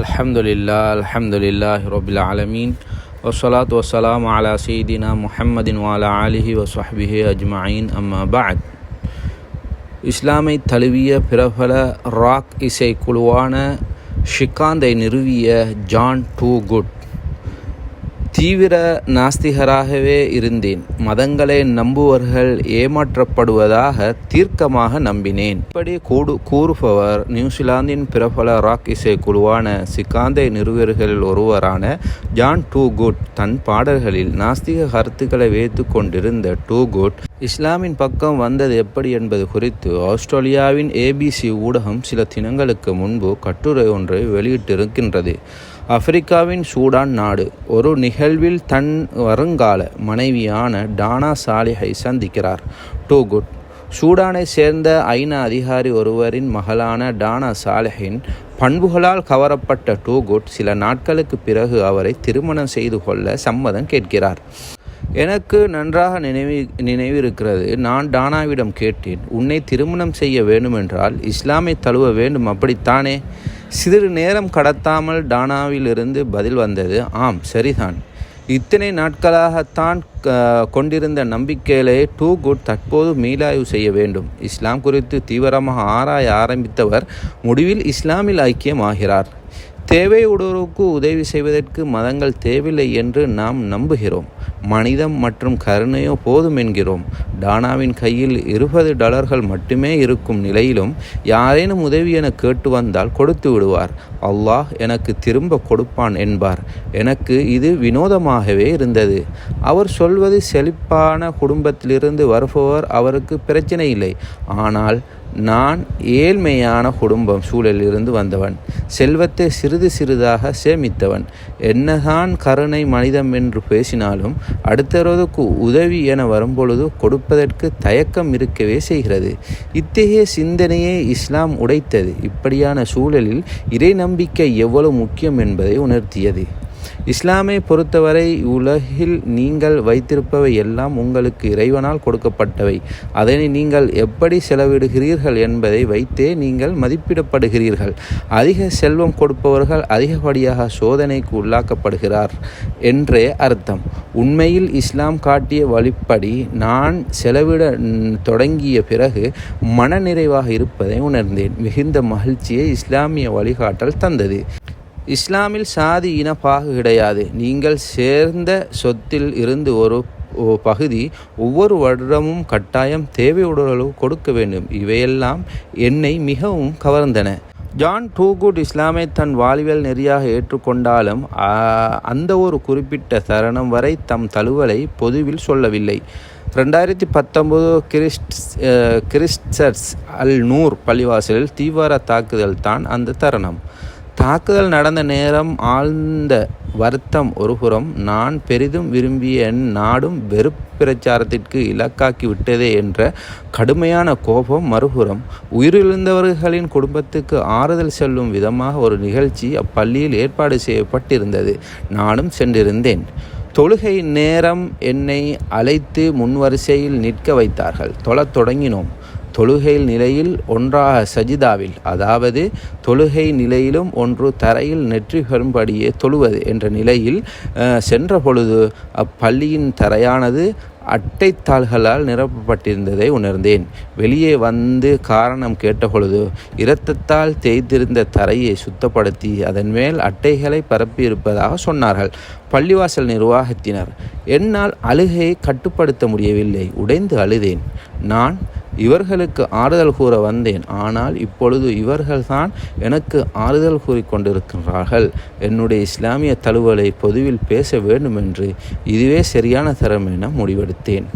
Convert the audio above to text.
الحمد لله الحمد لله رب العالمين والصلاة والسلام على سيدنا محمد وعلى آله وصحبه أجمعين أما بعد இஸ்லாமை தழுவிய பிரபல ராக் இசை குழுவான ஷிகாந்தை நிறுவிய ஜான் டூ குட் தீவிர நாஸ்திகராகவே இருந்தேன். மதங்களை நம்புவர்கள் ஏமாற்றப்படுவதாக தீர்க்கமாக நம்பினேன். இப்படி கூடு கூறுபவர் நியூசிலாந்தின் பிரபல ராக் இசை குழுவான சிகாந்தை நிறுவர்களில் ஒருவரான ஜான் டூ குட் தன் பாடல்களில் நாஸ்திக கருத்துக்களை வைத்து கொண்டிருந்த டூ குட் இஸ்லாமின் பக்கம் வந்தது எப்படி என்பது குறித்து ஆஸ்திரேலியாவின் ஏபிசி ஊடகம் சில தினங்களுக்கு முன்பு கட்டுரை ஒன்றை வெளியிட்டிருக்கின்றது. ஆப்பிரிக்காவின் சூடான் நாடு. ஒரு நிகழ்வில் தன் வருங்கால மனைவியான டானா சாலிஹை சந்திக்கிறார். Two good. சூடானை சேர்ந்த ஐநா அதிகாரி ஒருவரின் மகளான டானா சாலிஹின் பண்புகளால் கவரப்பட்ட டூகுட் சில நாட்களுக்கு பிறகு அவரை திருமணம் செய்து கொள்ள சம்மதம் கேட்கிறார். எனக்கு நன்றாக நினைவி நினைவிருக்கிறது. நான் டானாவிடம் கேட்டேன். உன்னை திருமணம் செய்ய வேண்டுமென்றால் இஸ்லாமை தழுவ வேண்டும். அப்படித்தானே? சிறிது நேரம் கடத்தாமல் டானாவிலிருந்து பதில் வந்தது ஆம் சரிதான். இத்தனை நாட்களாகத்தான் கொண்டிருந்த நம்பிக்கையிலே டூ குட் தற்போது மீளாய்வு செய்ய வேண்டும். இஸ்லாம் குறித்து தீவிரமாக ஆராய ஆரம்பித்தவர் முடிவில் இஸ்லாமில் ஐக்கியமாகிறார். தேவையுடோருக்கு உதவி செய்வதற்கு மதங்கள் தேவையில்லை என்று நாம் நம்புகிறோம். மனிதம் மற்றும் கருணையோ போதும் என்கிறோம். டானாவின் கையில் இருபது டாலர்கள் மட்டுமே இருக்கும் நிலையிலும் யாரேனும் உதவி என கேட்டு வந்தால் கொடுத்து விடுவார். அல்லாஹ் எனக்கு திரும்ப கொடுப்பான் என்பார். எனக்கு இது வினோதமாகவே இருந்தது. அவர் சொல்வது செழிப்பான குடும்பத்திலிருந்து வருபவர் அவருக்கு பிரச்சனை இல்லை. ஆனால் நான் ஏழ்மையான குடும்பம் சூழலிலிருந்து வந்தவன். செல்வத்தை சிறிது சிறிதாக சேமித்தவன். என்னதான் கருணை மனிதம் என்று பேசினாலும் அடுத்தவருக்கு உதவி என வரும்பொழுது கொடுப்பதற்கு தயக்கம் இருக்கவே செய்கிறது. இத்தகைய சிந்தனையே இஸ்லாம் உடைத்தது. இப்படியான சூழலில் இறை நம்பிக்கை எவ்வளவு முக்கியம் என்பதை உணர்த்தியது. இஸ்லாமை பொறுத்தவரை உலகில் நீங்கள் வைத்திருப்பவை எல்லாம் உங்களுக்கு இறைவனால் கொடுக்கப்பட்டவை. அதனை நீங்கள் எப்படி செலவிடுகிறீர்கள் என்பதை வைத்தே நீங்கள் மதிப்பிடப்படுகிறீர்கள். அதிக செல்வம் கொடுப்பவர்கள் அதிகப்படியாக சோதனைக்கு உள்ளாக்கப்படுகிறார் என்றே அர்த்தம். உண்மையில் இஸ்லாம் காட்டிய வழிப்படி நான் செலவிட தொடங்கிய பிறகு மனநிறைவாக இருப்பதை உணர்ந்தேன். மிகுந்த மகிழ்ச்சியை இஸ்லாமிய வழிகாட்டல் தந்தது. இஸ்லாமில் சாதி இன பாகு கிடையாது. நீங்கள் சேர்ந்த சொத்தில் இருந்து ஒரு பகுதி ஒவ்வொரு வருடமும் கட்டாயம் தேவையுடலவு கொடுக்க வேண்டும். இவையெல்லாம் என்னை மிகவும் கவர்ந்தன. ஜான் டூகுட் இஸ்லாமை தன் வாழ்வியல் நெறியாக ஏற்றுக்கொண்டாலும் அந்த ஒரு குறிப்பிட்ட தருணம் வரை தம் தழுவலை பொதுவில் சொல்லவில்லை. ரெண்டாயிரத்தி பத்தொம்போது கிறிஸ்ட் கிறிஸ்டர்ஸ் அல் நூர் பள்ளிவாசலில் தீவிர தாக்குதல் தான் அந்த தருணம். தாக்குதல் நடந்த நேரம் ஆழ்ந்த வருத்தம் ஒருபுறம் நான் பெரிதும் விரும்பிய என் நாடும் வெறுப்பு பிரச்சாரத்திற்கு இலக்காக்கி விட்டதே என்ற கடுமையான கோபம் மறுபுறம் உயிரிழந்தவர்களின் குடும்பத்துக்கு ஆறுதல் செல்லும் விதமாக ஒரு நிகழ்ச்சி அப்பள்ளியில் ஏற்பாடு செய்யப்பட்டிருந்தது. நானும் சென்றிருந்தேன். தொழுகை நேரம் என்னை அழைத்து முன்வரிசையில் நிற்க வைத்தார்கள். தொழத் தொடங்கினோம். தொழுகை நிலையில் ஒன்றாக சஜிதாவில் அதாவது தொழுகை நிலையிலும் ஒன்று தரையில் நெற்றி பெறும்படியே தொழுவது என்ற நிலையில் சென்ற பொழுது அப்பள்ளியின் தரையானது அட்டைத்தாள்களால் நிரப்பப்பட்டிருந்ததை உணர்ந்தேன். வெளியே வந்து காரணம் கேட்டபொழுது இரத்தத்தால் தேய்த்திருந்த தரையை சுத்தப்படுத்தி அதன் மேல் அட்டைகளை பரப்பியிருப்பதாக சொன்னார்கள். பள்ளிவாசல் நிர்வாகத்தினர் என்னால் அழுகையை கட்டுப்படுத்த முடியவில்லை உடைந்து அழுதேன். நான் இவர்களுக்கு ஆறுதல் கூற வந்தேன் ஆனால் இப்பொழுது இவர்கள்தான் எனக்கு ஆறுதல் கூறிக்கொண்டிருக்கிறார்கள் என்னுடைய இஸ்லாமிய தழுவலை பொதுவில் பேச வேண்டும் என்று இதுவே சரியான தரம் என முடிவெடுத்தேன்.